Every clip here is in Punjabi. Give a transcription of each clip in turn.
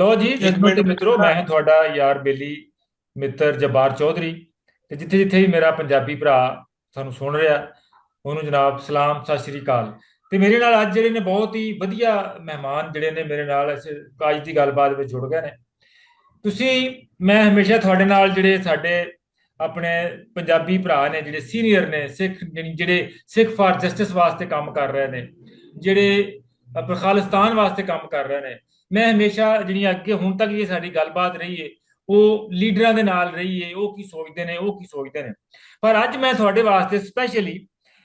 ਲੋ ਜੀ ਇੱਕ ਜਜ਼ਬਾਤੀ ਮਿੰਟ ਮਿੱਤਰੋ ਮੈਂ ਤੁਹਾਡਾ ਯਾਰ ਬੇਲੀ ਮਿੱਤਰ ਜਬਾਰ ਚੌਧਰੀ ਤੇ ਜਿੱਥੇ ਜਿੱਥੇ ਵੀ ਮੇਰਾ ਪੰਜਾਬੀ ਭਰਾ ਸਾਨੂੰ ਸੁਣ ਰਿਹਾ ਉਹਨੂੰ ਜਨਾਬ ਸਲਾਮ ਸਤਿ ਸ਼੍ਰੀ ਅਕਾਲ। ਤੇ ਮੇਰੇ ਨਾਲ ਅੱਜ ਜਿਹੜੇ ਨੇ ਬਹੁਤ ਹੀ ਵਧੀਆ ਮਹਿਮਾਨ ਜਿਹੜੇ ਨੇ ਮੇਰੇ ਨਾਲ ਇਸ ਅੱਜ ਦੀ ਗੱਲਬਾਤ ਵਿੱਚ ਜੁੜ ਗਏ ਨੇ। ਤੁਸੀਂ ਮੈਂ ਹਮੇਸ਼ਾ ਤੁਹਾਡੇ ਨਾਲ ਜਿਹੜੇ ਸਾਡੇ ਆਪਣੇ ਪੰਜਾਬੀ ਭਰਾ ਨੇ ਜਿਹੜੇ ਸੀਨੀਅਰ ਨੇ ਸਿੱਖ ਜਿਹੜੇ ਸਿੱਖ ਫਾਰ ਜਸਟਿਸ ਵਾਸਤੇ ਕੰਮ ਕਰ ਰਹੇ ਨੇ ਜਿਹੜੇ ਖਾਲਿਸਤਾਨ ਵਾਸਤੇ ਕੰਮ ਕਰ ਰਹੇ ਨੇ ਮੈਂ ਹਮੇਸ਼ਾ ਜਿਹੜੀਆਂ ਅੱਗੇ ਹੁਣ ਤੱਕ ਜੇ ਸਾਡੀ ਗੱਲਬਾਤ ਰਹੀ ਹੈ ਉਹ ਲੀਡਰਾਂ ਦੇ ਨਾਲ ਰਹੀ ਹੈ ਉਹ ਕੀ ਸੋਚਦੇ ਨੇ, ਉਹ ਕੀ ਸੋਚਦੇ ਨੇ। ਪਰ ਅੱਜ ਮੈਂ ਤੁਹਾਡੇ ਵਾਸਤੇ ਸਪੈਸ਼ਲੀ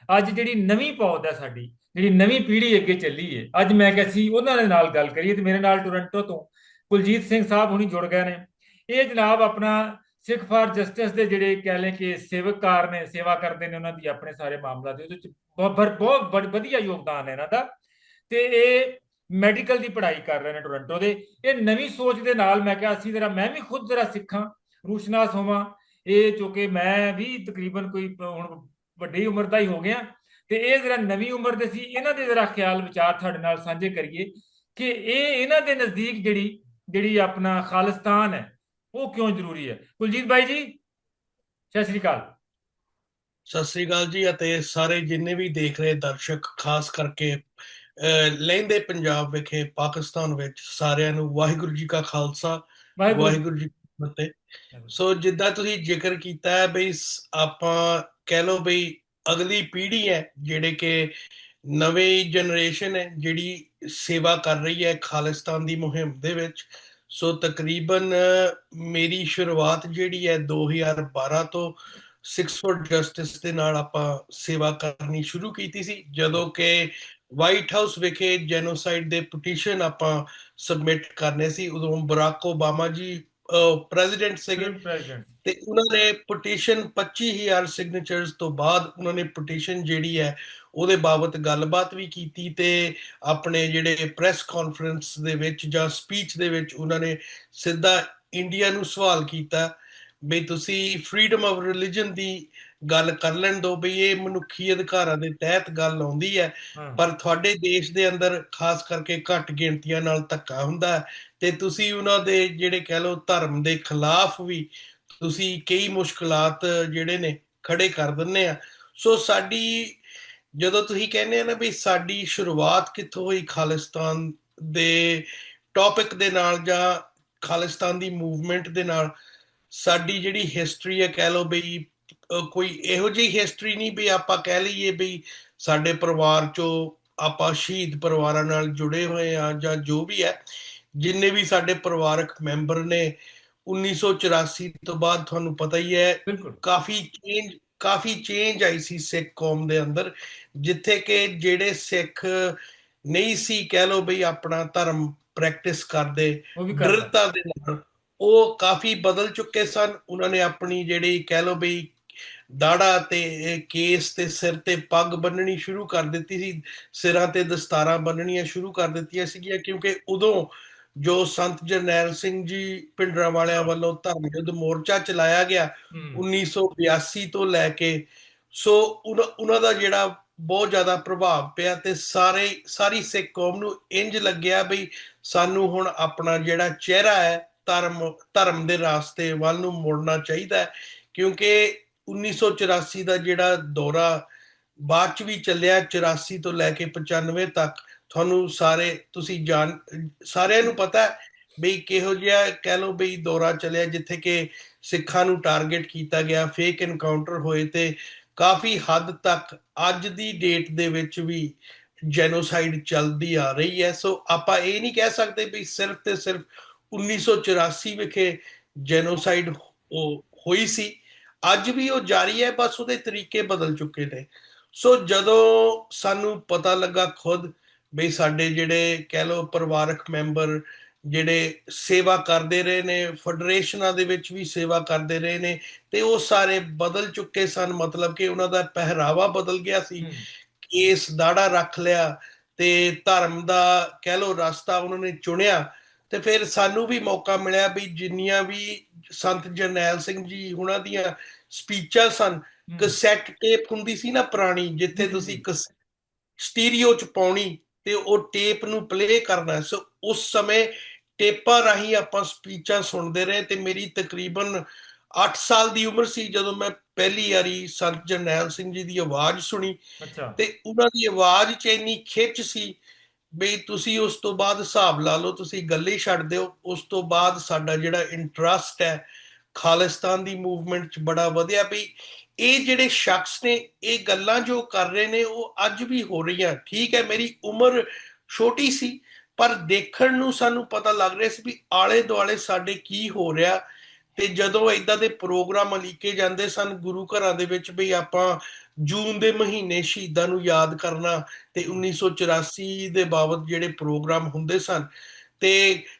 ਅੱਜ ਜਿਹੜੀ ਨਵੀਂ ਪੌਦ ਹੈ ਸਾਡੀ, ਜਿਹੜੀ ਨਵੀਂ ਪੀੜ੍ਹੀ ਅੱਗੇ ਚੱਲੀ ਹੈ ਅੱਜ ਮੈਂ ਕਿਹਾ ਸੀ ਉਹਨਾਂ ਦੇ ਨਾਲ ਗੱਲ ਕਰੀਏ ਤੇ ਮੇਰੇ ਨਾਲ ਟੋਰਾਂਟੋ ਤੋਂ ਕੁਲਜੀਤ ਸਿੰਘ ਸਾਹਿਬ ਹੁਣੀ ਜੁੜ ਗਏ ਨੇ। ਇਹ ਜਨਾਬ ਆਪਣਾ ਸਿੱਖ ਫਾਰ ਜਸਟਿਸ ਦੇ ਜਿਹੜੇ ਕਹਿ ਲੈ ਕਿ ਸੇਵਕਕਾਰ ਨੇ, ਸੇਵਾ ਕਰਦੇ ਨੇ ਉਹਨਾਂ ਦੀ ਆਪਣੇ ਸਾਰੇ ਮਾਮਲਾ ਦੇ, ਉਹਦੇ ਵਿੱਚ ਬਹੁਤ ਬਹੁਤ ਵਧੀਆ ਯੋਗਦਾਨ ਹੈ ਇਹਨਾਂ ਦਾ। ਤੇ ਇਹ ਮੈਡੀਕਲ ਦੀ ਪੜ੍ਹਾਈ ਕਰ ਰਹੇ ਨੇ ਟੋਰਾਂਟੋ ਦੇ। ਇਹ ਨਵੀਂ ਸੋਚ ਦੇ ਨਾਲ ਮੈਂ ਕਿਹਾ ਅਸੀਂ ਜਰਾ ਮੈਂ ਵੀ ਖੁਦ ਜਰਾ ਸਿੱਖਾਂ, ਰੂਸ਼ਨਾਸ ਹੋਵਾਂ। ਇਹ ਜੋ ਕਿ ਮੈਂ ਵੀ ਤਕਰੀਬਨ ਕੋਈ ਹੁਣ ਵੱਡੀ ਉਮਰ ਦਾ ਹੀ ਹੋ ਗਿਆ। ਤੇ ਇਹ ਜਰਾ ਨਵੀਂ ਉਮਰ ਦੇ ਸੀ, ਇਹਨਾਂ ਦੇ ਜਰਾ ਖਿਆਲ ਵਿਚਾਰ ਤੁਹਾਡੇ ਨਾਲ ਸਾਂਝੇ ਕਰੀਏ ਕਿ ਇਹ ਇਹਨਾਂ ਦੇ ਨਜ਼ਦੀਕ ਜਿਹੜੀ ਜਿਹੜੀ ਆਪਣਾ ਖਾਲਿਸਤਾਨ ਹੈ, ਉਹ ਕਿਉਂ ਜ਼ਰੂਰੀ ਹੈ? ਕੁਲਜੀਤ ਬਾਈ ਜੀ, ਸਤਿ ਸ੍ਰੀ ਅਕਾਲ। ਸਤਿ ਸ੍ਰੀ ਅਕਾਲ ਜੀ ਅਤੇ ਸਾਰੇ ਜਿੰਨੇ ਵੀ ਦੇਖ ਰਹੇ ਦਰਸ਼ਕ, ਖਾਸ ਕਰਕੇ ਲੈਂਦੇ ਪੰਜਾਬ ਵਿਖੇ ਪਾਕਿਸਤਾਨ ਵਿੱਚ ਸਾਰਿਆਂ ਨੂੰ ਵਾਹਿਗੁਰੂ ਜੀ ਕਾ ਖਾਲਸਾ ਵਾਹਿਗੁਰੂ। ਜੀ ਕੀ ਫਤਿਹ। ਸੋ ਜਿੱਦਾਂ ਤੁਸੀਂ ਜ਼ਿਕਰ ਕੀਤਾ ਹੈ ਬਈ ਆਪਾਂ ਕਹਿ ਲਓ ਬਈ ਅਗਲੀ ਪੀੜ੍ਹੀ ਹੈ ਜਿਹੜੇ ਕਿ ਨਵੀਂ ਜਨਰੇਸ਼ਨ ਹੈ ਜਿਹੜੀ ਸੇਵਾ ਕਰ ਰਹੀ ਹੈ ਖਾਲਿਸਤਾਨ ਦੀ ਮੁਹਿੰਮ ਦੇ ਵਿੱਚ। ਸੋ ਤਕਰੀਬਨ ਮੇਰੀ ਸ਼ੁਰੂਆਤ ਜਿਹੜੀ ਹੈ 2012 ਤੋਂ ਸਿਕਸ ਫੋਰ ਜਸਟਿਸ ਦੇ ਨਾਲ ਆਪਾਂ ਸੇਵਾ ਕਰਨੀ ਸ਼ੁਰੂ ਕੀਤੀ ਸੀ ਜਦੋਂ ਕਿ ਵਾਈਟ ਹਾਊਸ ਵਿਖੇ ਜੈਨੋਸਾਈਡ ਦੇ ਪਟੀਸ਼ਨ ਆਪਾਂ ਸਬਮਿਟ ਕਰਨੇ ਸੀ ਉਦੋਂ ਬਰਾਕ ਓਬਾਮਾ ਜੀ ਪ੍ਰੈਜ਼ੀਡੈਂਟ ਸੀਗੇ। ਤੇ ਉਹਨਾਂ ਨੇ ਪਟੀਸ਼ਨ 25000 ਸਿਗਨੇਚਰਸ ਤੋਂ ਬਾਅਦ ਉਹਨਾਂ ਨੇ ਪਟੀਸ਼ਨ ਜਿਹੜੀ ਹੈ ਉਹਦੇ ਬਾਬਤ ਗੱਲਬਾਤ ਵੀ ਕੀਤੀ ਤੇ ਆਪਣੇ ਜਿਹੜੇ ਪ੍ਰੈਸ ਕਾਨਫਰੰਸ ਦੇ ਵਿੱਚ ਜਾਂ ਸਪੀਚ ਦੇ ਵਿੱਚ ਉਹਨਾਂ ਨੇ ਸਿੱਧਾ ਇੰਡੀਆ ਨੂੰ ਸਵਾਲ ਕੀਤਾ ਵੀ ਤੁਸੀਂ ਫਰੀडम ਆਫ ਰਿਲੀਜੀਅਨ ਦੀ ਗੱਲ ਕਰ ਲੈਣ ਦੋ ਵੀ ਇਹ ਮਨੁੱਖੀ ਅਧਿਕਾਰਾਂ ਦੇ ਤਹਿਤ ਗੱਲ ਆਉਂਦੀ ਹੈ ਪਰ ਤੁਹਾਡੇ ਦੇਸ਼ ਦੇ ਅੰਦਰ ਖਾਸ ਕਰਕੇ ਘੱਟ ਗਿਣਤੀਆਂ ਨਾਲ ਧੱਕਾ ਹੁੰਦਾ ਤੇ ਤੁਸੀਂ ਉਹਨਾਂ ਦੇ ਜਿਹੜੇ ਕਹਿ ਲਓ ਧਰਮ ਦੇ ਖਿਲਾਫ ਵੀ ਤੁਸੀਂ ਕਈ ਮੁਸ਼ਕਲਾਤ ਜਿਹੜੇ ਨੇ ਖੜੇ ਕਰ ਦਿੰਨੇ ਆ। ਸੋ ਸਾਡੀ ਜਦੋਂ ਤੁਸੀਂ ਕਹਿੰਦੇ ਆ ਨਾ ਵੀ ਸਾਡੀ ਸ਼ੁਰੂਆਤ ਕਿੱਥੋਂ ਹੋਈ ਖਾਲਿਸਤਾਨ ਦੇ ਟੌਪਿਕ ਦੇ ਨਾਲ ਜਾਂ ਖਾਲਿਸਤਾਨ ਦੀ ਮੂਵਮੈਂਟ ਦੇ ਨਾਲ ਸਾਡੀ ਜਿਹੜੀ ਹਿਸਟਰੀ ਹੈ ਕਹਿ ਲਓ ਬਈ ਕੋਈ ਇਹੋ ਜਿਹੀ ਹਿਸਟਰੀ ਨਹੀਂ ਵੀ ਆਪਾਂ ਕਹਿ ਲਈਏ ਵੀ ਸਾਡੇ ਪਰਿਵਾਰ ਚੋਂ ਆਪਾਂ ਸ਼ਹੀਦ ਪਰਿਵਾਰਾਂ ਨਾਲ ਜੁੜੇ ਹੋਏ ਆ ਜਾਂ ਜੋ ਵੀ ਹੈ ਜਿੰਨੇ ਵੀ ਸਾਡੇ ਪਰਿਵਾਰਕ ਮੈਂਬਰ ਨੇ 1984 ਤੋਂ ਬਾਅਦ ਤੁਹਾਨੂੰ ਪਤਾ ਹੀ ਹੈ ਕਾਫੀ ਚੇਂਜ ਕਾਫੀ ਚੇਂਜ ਆਈ ਸੀ ਸਿੱਖ ਕੌਮ ਦੇ ਅੰਦਰ ਜਿੱਥੇ ਕਿ ਜਿਹੜੇ ਸਿੱਖ ਨਹੀਂ ਸੀ ਕਹਿ ਲੋ ਬਈ ਆਪਣਾ ਧਰਮ ਪ੍ਰੈਕਟਿਸ ਕਰਦੇ ਦ੍ਰਿੜਤਾ ਦੇ ਨਾਲ ਉਹ ਕਾਫੀ ਬਦਲ ਚੁੱਕੇ ਸਨ ਉਹਨਾਂ ਨੇ ਆਪਣੀ ਜਿਹੜੀ ਕਹਿ ਲੋ ਬਈ ਦਾੜਾ ਤੇ ਕੇਸ ਤੇ ਸਿਰ ਤੇ ਪੱਗ ਬੰਨਣੀ ਸ਼ੁਰੂ ਕਰ ਦਿੱਤੀ ਸੀ ਸਿਰਾਂ ਤੇ ਦਸਤਾਰਾਂ ਬੰਨਣੀਆਂ ਸ਼ੁਰੂ ਕਰ ਦਿੱਤੀਆਂ ਸੀਗੀਆਂ ਕਿਉਂਕਿ ਉਦੋਂ ਜੋ ਸੰਤ ਜਰਨੈਲ ਸਿੰਘ ਜੀ ਪਿੰਡਰਾ ਵਾਲਿਆਂ ਵੱਲੋਂ ਧਰਮ ਯੁੱਧ ਮੋਰਚਾ ਚਲਾਇਆ ਗਿਆ 1982 ਤੋਂ ਲੈ ਕੇ ਸੋ ਉਹਨਾਂ ਦਾ ਜਿਹੜਾ ਬਹੁਤ ਜ਼ਿਆਦਾ ਪ੍ਰਭਾਵ ਪਿਆ ਤੇ ਸਾਰੇ ਸਾਰੀ ਸਿੱਖ ਕੌਮ ਨੂੰ ਇੰਜ ਲੱਗਿਆ ਬਈ ਸਾਨੂੰ ਹੁਣ ਆਪਣਾ ਜਿਹੜਾ ਚਿਹਰਾ ਹੈ ਧਰਮ ਧਰਮ ਦੇ ਰਾਸਤੇ ਵੱਲ ਨੂੰ ਮੁੜਨਾ ਚਾਹੀਦਾ ਹੈ ਕਿਉਂਕਿ 1984 ਦਾ ਜਿਹੜਾ ਦੌਰਾ, ਬਾਅਦ ਚ ਵੀ ਚੱਲਿਆ 84 ਤੋਂ ਲੈ ਕੇ 95 ਤੱਕ। ਤੁਹਾਨੂੰ ਸਾਰੇ, ਤੁਸੀਂ ਜਾਣ, ਸਾਰਿਆਂ ਨੂੰ ਪਤਾ ਬਈ ਕਿਹੋ ਜਿਹਾ ਕਹਿ ਲਓ ਬਈ ਦੌਰਾ ਚੱਲਿਆ, ਜਿੱਥੇ ਕਿ ਸਿੱਖਾਂ ਨੂੰ ਟਾਰਗੇਟ ਕੀਤਾ ਗਿਆ ਫੇਕ ਇਨਕਾਊਂਟਰ ਹੋਏ ਤੇ ਕਾਫੀ ਹੱਦ ਤੱਕ ਅੱਜ ਦੀ ਡੇਟ ਦੇ ਵਿੱਚ ਵੀ ਜੈਨੋਸਾਈਡ ਚੱਲਦੀ ਆ ਰਹੀ ਹੈ। ਸੋ ਆਪਾਂ ਇਹ ਨਹੀਂ ਕਹਿ ਸਕਦੇ ਵੀ ਸਿਰਫ ਤੇ ਸਿਰਫ 1984 ਵਿਖੇ ਜੈਨੋਸਾਈਡ ਹੋਈ ਸੀ। ਅੱਜ ਵੀ ਉਹ ਜਾਰੀ ਹੈ ਬਸ ਉਹਦੇ ਤਰੀਕੇ ਬਦਲ ਚੁੱਕੇ ਨੇ। ਸੋ ਜਦੋਂ ਸਾਨੂੰ ਪਤਾ ਲੱਗਾ ਖੁਦ ਬਈ ਸਾਡੇ ਜਿਹੜੇ ਕਹਿ ਲੋ ਪਰਿਵਾਰਕ ਮੈਂਬਰ ਜਿਹੜੇ ਸੇਵਾ ਕਰਦੇ ਰਹੇ ਨੇ ਫੈਡਰੇਸ਼ਨਾਂ ਦੇ ਵਿੱਚ ਵੀ ਸੇਵਾ ਕਰਦੇ ਰਹੇ ਨੇ ਤੇ ਉਹ ਸਾਰੇ ਬਦਲ ਚੁੱਕੇ ਸਨ। ਮਤਲਬ ਕਿ ਉਹਨਾਂ ਦਾ ਪਹਿਰਾਵਾ ਬਦਲ ਗਿਆ ਸੀ। ਕੇਸ ਦਾੜਾ ਰੱਖ ਲਿਆ ਤੇ ਧਰਮ ਦਾ ਕਹਿ ਲੋ ਰਸਤਾ ਉਹਨਾਂ ਨੇ ਚੁਣਿਆ। ਤੇ ਫਿਰ ਸਾਨੂੰ ਵੀ ਮੌਕਾ ਮਿਲਿਆ ਵੀ ਜਿੰਨੀਆਂ ਵੀ ਸੰਤ ਜਰਨੈਲ ਸਿੰਘ ਜੀ ਉਹਨਾਂ ਦੀਆਂ ਸਪੀਚਾਂ ਸਨ ਕਸੈਟ ਟੇਪ ਹੁੰਦੀ ਸੀ ਨਾ ਪੁਰਾਣੀ ਜਿੱਥੇ ਤੁਸੀਂ ਸਟੀਰੀਓ ਚ ਪਾਉਣੀ ਤੇ ਉਹ ਟੇਪ ਨੂੰ ਪਲੇ ਕਰਨਾ ਸੋ ਉਸ ਸਮੇਂ ਟੇਪਾਂ ਰਾਹੀਂ ਆਪਾਂ ਸਪੀਚਾਂ ਸੁਣਦੇ ਰਹੇ ਤੇ ਮੇਰੀ ਤਕਰੀਬਨ 8 ਸਾਲ ਦੀ ਉਮਰ ਸੀ ਜਦੋਂ ਮੈਂ ਪਹਿਲੀ ਵਾਰੀ ਸੰਤ ਜਰਨੈਲ ਸਿੰਘ ਜੀ ਦੀ ਆਵਾਜ਼ ਸੁਣੀ ਤੇ ਉਹਨਾਂ ਦੀ ਆਵਾਜ਼ 'ਚ ਇੰਨੀ ਖਿੱਚ ਸੀ ਬਈ ਤੁਸੀਂ ਉਸ ਤੋਂ ਬਾਅਦ ਹਿਸਾਬ ਲਾ ਲਓ, ਤੁਸੀਂ ਗੱਲ ਹੀ ਛੱਡ ਦਿਓ, ਉਸ ਤੋਂ ਬਾਅਦ ਸਾਡਾ ਜਿਹੜਾ ਇੰਟਰਸਟ ਹੈ, ਖਾਲਿਸਤਾਨ ਦੀ ਮੂਵਮੈਂਟ 'ਚ ਬੜਾ ਵਧਿਆ ਵੀ ਇਹ ਜਿਹੜੇ ਸ਼ਖਸ ਨੇ, ਇਹ ਗੱਲਾਂ ਜੋ ਕਰ ਰਹੇ ਨੇ, ਉਹ ਅੱਜ ਵੀ ਹੋ ਰਹੀਆਂ। ਠੀਕ ਹੈ, ਮੇਰੀ ਉਮਰ ਛੋਟੀ ਸੀ, ਪਰ ਦੇਖਣ ਨੂੰ ਸਾਨੂੰ ਪਤਾ ਲੱਗ ਰਿਹਾ ਸੀ ਵੀ ਆਲੇ ਦੁਆਲੇ ਸਾਡੇ ਕੀ ਹੋ ਰਿਹਾ। ਤੇ ਜਦੋਂ ਇਦਾਂ ਦੇ ਪ੍ਰੋਗਰਾਮ ਅਲੀਕੇ ਜਾਂਦੇ ਸਨ, ਗੁਰੂ ਘਰਾਂ ਦੇ ਵਿੱਚ ਵੀ ਆਪਾਂ ਜੂਨ ਦੇ ਮਹੀਨੇ ਸ਼ਹੀਦਾਂ ਨੂੰ ਯਾਦ ਕਰਨਾ ਤੇ 1984 ਦੇ ਬਾਬਤ ਜਿਹੜੇ ਪ੍ਰੋਗਰਾਮ ਹੁੰਦੇ ਸਨ ਤੇ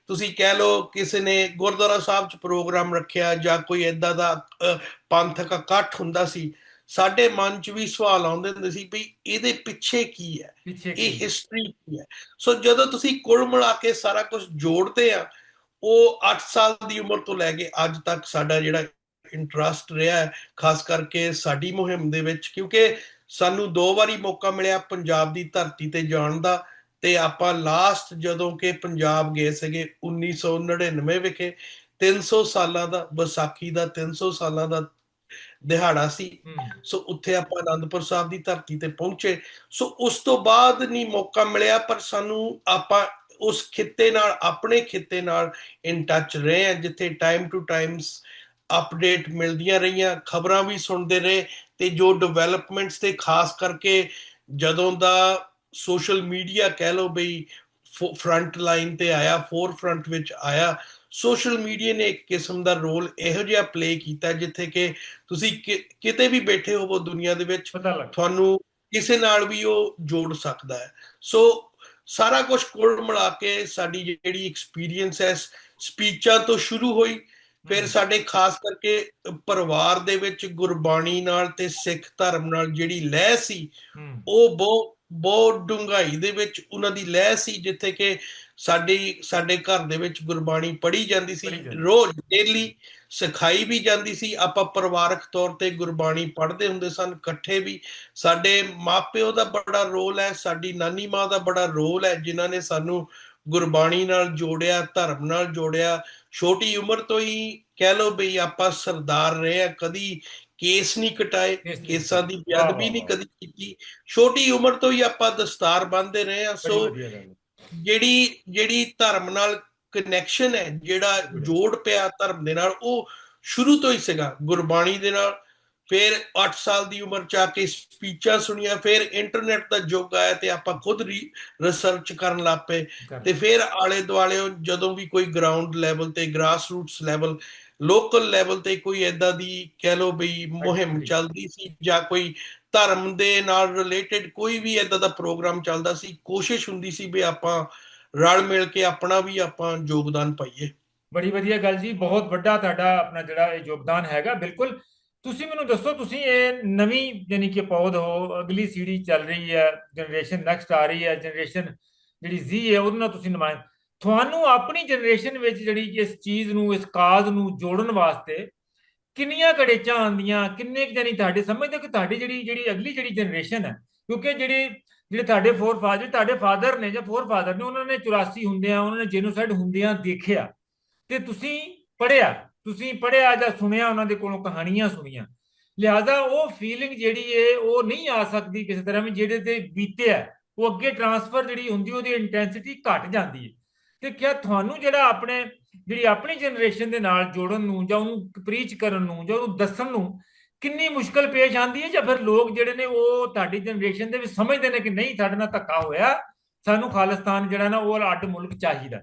ਤੁਸੀਂ ਕਹਿ ਲਓ ਕਿਸੇ ਨੇ ਗੁਰਦੁਆਰਾ ਸਾਹਿਬ 'ਚ ਪ੍ਰੋਗਰਾਮ ਰੱਖਿਆ ਜਾਂ ਕੋਈ ਇਦਾਂ ਦਾ ਪੰਥਕ ਇਕੱਠ ਹੁੰਦਾ ਸੀ ਸਾਡੇ ਮਨ 'ਚ ਵੀ ਸਵਾਲ ਆਉਂਦੇ ਹੁੰਦੇ ਸੀ ਵੀ ਇਹਦੇ ਪਿੱਛੇ ਕੀ ਹੈ? ਇਹ ਹਿਸਟਰੀ ਕੀ ਹੈ? ਸੋ ਜਦੋਂ ਤੁਸੀਂ ਕੁੱਲ ਮਿਲਾ ਕੇ ਸਾਰਾ ਕੁਝ ਜੋੜਦੇ ਆ ਉਹ 8 ਸਾਲ ਦੀ ਉਮਰ ਤੋਂ ਲੈ ਕੇ ਅੱਜ ਤੱਕ ਸਾਡਾ ਜਿਹੜਾ ਇੰਟਰਸਟ ਰਿਹਾ ਖਾਸ ਕਰਕੇ ਸਾਡੀ ਮੁਹਿੰਮ ਦੇ ਵਿੱਚ ਕਿਉਂਕਿ ਸਾਨੂੰ ਦੋ ਵਾਰੀ ਮੌਕਾ ਮਿਲਿਆ ਪੰਜਾਬ ਦੀ ਧਰਤੀ ਤੇ ਜਾਣ ਦਾ ਤੇ ਆਪਾਂ ਲਾਸਟ ਜਦੋਂ ਕਿ ਪੰਜਾਬ ਗਏ ਸੀਗੇ 1999 ਵਿਖੇ 300 ਸਾਲਾਂ ਦਾ ਵਿਸਾਖੀ ਦਾ 300 ਸਾਲਾਂ ਦਾ ਦਿਹਾੜਾ ਸੀ। ਸੋ ਉੱਥੇ ਆਪਾਂ ਆਨੰਦਪੁਰ ਸਾਹਿਬ ਦੀ ਧਰਤੀ ਤੇ ਪਹੁੰਚੇ। ਸੋ ਉਸ ਤੋਂ ਬਾਅਦ ਨਹੀਂ ਮੌਕਾ ਮਿਲਿਆ ਪਰ ਸਾਨੂੰ ਆਪਾਂ ਉਸ ਖਿੱਤੇ ਨਾਲ ਆਪਣੇ ਖਿੱਤੇ ਨਾਲ ਇਨ ਟੱਚ ਰਹੇ ਹਾਂ ਜਿੱਥੇ ਟਾਈਮ ਟੂ ਟਾਈਮਸ ਅਪਡੇਟ ਮਿਲਦੀਆਂ ਰਹੀਆਂ ਖਬਰਾਂ ਵੀ ਸੁਣਦੇ ਰਹੇ ਤੇ ਜੋ ਡਿਵੈਲਪਮੈਂਟਸ ਤੇ ਖਾਸ ਕਰਕੇ ਜਦੋਂ ਦਾ ਸੋਸ਼ਲ ਮੀਡੀਆ ਕਹਿ ਲਓ ਬਈ ਫਰੰਟ ਲਾਈਨ ਤੇ ਆਇਆ ਫੋਰ ਫਰੰਟ ਵਿੱਚ ਆਇਆ ਸੋਸ਼ਲ ਮੀਡੀਆ ਨੇ ਇੱਕ ਕਿਸਮ ਦਾ ਰੋਲ ਇਹੋ ਜਿਹਾ ਪਲੇ ਕੀਤਾ ਜਿੱਥੇ ਕਿ ਤੁਸੀਂ ਕਿਤੇ ਵੀ ਬੈਠੇ ਹੋਵੋ ਦੁਨੀਆ ਦੇ ਵਿੱਚ ਤੁਹਾਨੂੰ ਕਿਸੇ ਨਾਲ ਵੀ ਉਹ ਜੋੜ ਸਕਦਾ ਹੈ। ਸੋ ਸਾਰਾ ਕੁਝ ਕੁੱਲ ਮਿਲਾ ਕੇ ਸਾਡੀ ਜਿਹੜੀ ਐਕਸਪੀਰੀਅੰਸ ਹੈ ਸਪੀਚਾਂ ਤੋਂ ਸ਼ੁਰੂ ਹੋਈ। ਫਿਰ ਸਾਡੇ ਖਾਸ ਕਰਕੇ ਪਰਿਵਾਰ ਦੇ ਵਿੱਚ ਗੁਰਬਾਣੀ ਨਾਲ ਤੇ ਸਿੱਖ ਧਰਮ ਨਾਲ ਜਿਹੜੀ ਲਹਿ ਸੀ ਉਹ ਬਹੁਤ ਬਹੁਤ ਡੂੰਘਾਈ ਦੇ ਵਿੱਚ ਉਹਨਾਂ ਦੀ ਲਹਿ ਸੀ ਜਿੱਥੇ ਕਿ ਸਾਡੀ ਸਾਡੇ ਘਰ ਦੇ ਵਿੱਚ ਗੁਰਬਾਣੀ ਪੜ੍ਹੀ ਜਾਂਦੀ ਸੀ। ਰੋਜ਼ ਡੇਲੀ ਸਿਖਾਈ ਵੀ ਜਾਂਦੀ ਸੀ। ਆਪਾਂ ਪਰਿਵਾਰਕ ਤੌਰ ਤੇ ਗੁਰਬਾਣੀ ਪੜ੍ਹਦੇ ਹੁੰਦੇ ਸਨ ਇਕੱਠੇ ਵੀ। ਸਾਡੇ ਮਾਪਿਓ ਦਾ ਬੜਾ ਰੋਲ ਹੈ ਸਾਡੀ ਨਾਨੀ ਮਾਂ ਦਾ ਬੜਾ ਰੋਲ ਹੈ ਜਿਨ੍ਹਾਂ ਨੇ ਸਾਨੂੰ ਗੁਰਬਾਣੀ ਨਾਲ ਜੋੜਿਆ ਧਰਮ ਨਾਲ ਜੋੜਿਆ ਛੋਟੀ ਉਮਰ ਤੋਂ ਹੀ ਕਹਿ ਲਓ ਬਈ ਆਪਾਂ ਸਰਦਾਰ ਰਹੇ ਆ ਕਦੀ ਕੇਸ ਨਹੀਂ ਕਟਾਏ ਕੇਸ ਦੀ ਬੇਅਦਬੀ ਨਹੀਂ। ਕਦੀ ਕੀਤੀ ਛੋਟੀ ਉਮਰ ਤੋਂ ਹੀ ਆਪਾਂ ਦਸਤਾਰ ਬੰਨਦੇ ਰਹੇ ਆ ਸੋ। ਜਿਹੜੀ ਜਿਹੜੀ ਧਰਮ ਨਾਲ ਕਨੈਕਸ਼ਨ ਹੈ ਜਿਹੜਾ ਜੋੜ ਪਿਆ ਧਰਮ ਦੇ ਨਾਲ ਉਹ ਸ਼ੁਰੂ ਤੋਂ ਹੀ ਸੀਗਾ ਗੁਰਬਾਣੀ ਦੇ ਨਾਲ ਫਿਰ 8 ਸਾਲ ਦੀ ਉਮਰ ਚ ਆ ਕੇ ਸਪੀਚਾਂ ਸੁਣੀਆਂ ਫਿਰ ਇੰਟਰਨੈਟ ਦਾ ਯੁੱਗ ਆਇਆ ਤੇ ਆਪਾਂ ਖੁਦ ਰਿਸਰਚ ਕਰਨ ਕਰ- ਤੇ ਫਿਰ ਆਲੇ ਦੁਆਲੇ ਜਦੋਂ ਵੀ ਕੋਈ ਗਰਾਊਂਡ ਲੈਵਲ ਤੇ grass roots level local level ਤੇ ਕੋਈ ਐਦਾਂ ਦੀ ਕਹਿ ਲੋ ਬਈ ਮੁਹਿੰਮ. ਚੱਲਦੀ ਸੀ ਜਾਂ ਕੋਈ ਧਰਮ ਦੇ ਨਾਲ ਰਿਲੇਟਡ ਕੋਈ ਵੀ ਐਦਾਂ ਦਾ ਪ੍ਰੋਗਰਾਮ ਚੱਲਦਾ ਸੀ ਕੋਸ਼ਿਸ਼ ਹੁੰਦੀ ਸੀ ਵੀ ਆਪਾਂ ਰਲ ਮਿਲ ਕੇ ਆਪਣਾ ਵੀ ਆਪਾਂ ਯੋਗਦਾਨ ਪਾਈਏ। ਬੜੀ ਵਧੀਆ ਗੱਲ ਜੀ ਬਹੁਤ ਵੱਡਾ ਤੁਹਾਡਾ ਆਪਣਾ ਜਿਹੜਾ ਇਹ ਯੋਗਦਾਨ ਹੈਗਾ ਬਿਲਕੁਲ ਤੁਸੀਂ ਮੈਨੂੰ ਦੱਸੋ, ਤੁਸੀਂ ਇਹ ਨਵੀਂ ਯਾਨੀ ਕਿ ਪੌਦ ਹੋ ਅਗਲੀ ਸੀੜੀ ਚੱਲ ਰਹੀ ਹੈ ਜਨਰੇਸ਼ਨ ਨੈਕਸਟ ਆ ਰਹੀ ਹੈ ਜਨਰੇਸ਼ਨ ਜਿਹੜੀ Z ਹੈ, ਉਹਦੇ ਨਾਲ ਤੁਸੀਂ ਨੁਮਾਇੰ ਤੁਹਾਨੂੰ ਆਪਣੀ ਜਨਰੇਸ਼ਨ ਵਿੱਚ ਜਿਹੜੀ ਇਸ ਚੀਜ਼ ਨੂੰ, ਇਸ ਕਾਜ਼ ਨੂੰ ਜੋੜਨ ਵਾਸਤੇ ਕਿੰਨੀਆਂ ਕੜੇਚਾਂ ਆਉਂਦੀਆਂ, ਕਿੰਨੇ ਕੁ ਜਾਨੀ ਤੁਹਾਡੇ, ਸਮਝਦੇ ਹੋ ਕਿ ਤੁਹਾਡੀ ਜਿਹੜੀ ਜਿਹੜੀ ਅਗਲੀ ਜਿਹੜੀ ਜਨਰੇਸ਼ਨ ਹੈ, ਕਿਉਂਕਿ ਜਿਹੜੇ ਜਿਹੜੇ ਤੁਹਾਡੇ ਫੋਰ ਫਾਦਰ ਤੁਹਾਡੇ ਫਾਦਰ ਨੇ ਜਾਂ ਫੋਰ ਫਾਦਰ ਨੇ, ਉਹਨਾਂ ਨੇ 84 ਹੁੰਦਿਆਂ, ਉਹਨਾਂ ਨੇ ਜੈਨੋਸਾਈਡ ਹੁੰਦਿਆਂ ਦੇਖਿਆ ਤੇ ਤੁਸੀਂ ਪੜਿਆ ਤੁਸੀਂ ਪੜਿਆ ਜਾਂ ਸੁਣਿਆ ਉਹਨਾਂ ਦੇ ਕੋਲੋਂ ਕਹਾਣੀਆਂ ਸੁਣੀਆਂ। ਲਿਹਾਜ਼ਾ ਉਹ ਫੀਲਿੰਗ ਜਿਹੜੀ ਏ, ਉਹ ਨਹੀਂ ਆ ਸਕਦੀ ਕਿਸੇ ਤਰ੍ਹਾਂ ਵੀ ਜਿਹੜੇ ਤੇ ਬੀਤਿਆ ਉਹ ਅੱਗੇ ਟਰਾਂਸਫਰ ਜਿਹੜੀ ਹੁੰਦੀ ਉਹਦੀ ਇੰਟੈਂਸਿਟੀ ਘਟ ਜਾਂਦੀ ਹੈ। ਤੇ ਕਿਆ ਤੁਹਾਨੂੰ ਜਿਹੜਾ ਆਪਣੇ, ਜਿਹੜੀ ਆਪਣੀ ਜਨਰੇਸ਼ਨ ਦੇ ਨਾਲ ਜੋੜਨ ਨੂੰ ਜਾਂ ਉਹਨੂੰ ਪ੍ਰੀਚ ਕਰਨ ਨੂੰ ਜਾਂ ਉਹਨੂੰ ਦੱਸਣ ਨੂੰ ਕਿੰਨੀ ਮੁਸ਼ਕਲ ਪੇਸ਼ ਆਉਂਦੀ ਹੈ ਜਾਂ ਫਿਰ ਲੋਕ ਜਿਹੜੇ ਨੇ ਉਹ ਤੁਹਾਡੀ ਜਨਰੇਸ਼ਨ ਦੇ ਵਿੱਚ ਸਮਝਦੇ ਨੇ ਕਿ ਨਹੀਂ, ਸਾਡੇ ਨਾਲ ਧੱਕਾ ਹੋਇਆ। ਸਾਨੂੰ ਖਾਲਿਸਤਾਨ ਜਿਹੜਾ ਨਾ, ਉਹ ਅੱਡ ਮੁਲਕ ਚਾਹੀਦਾ।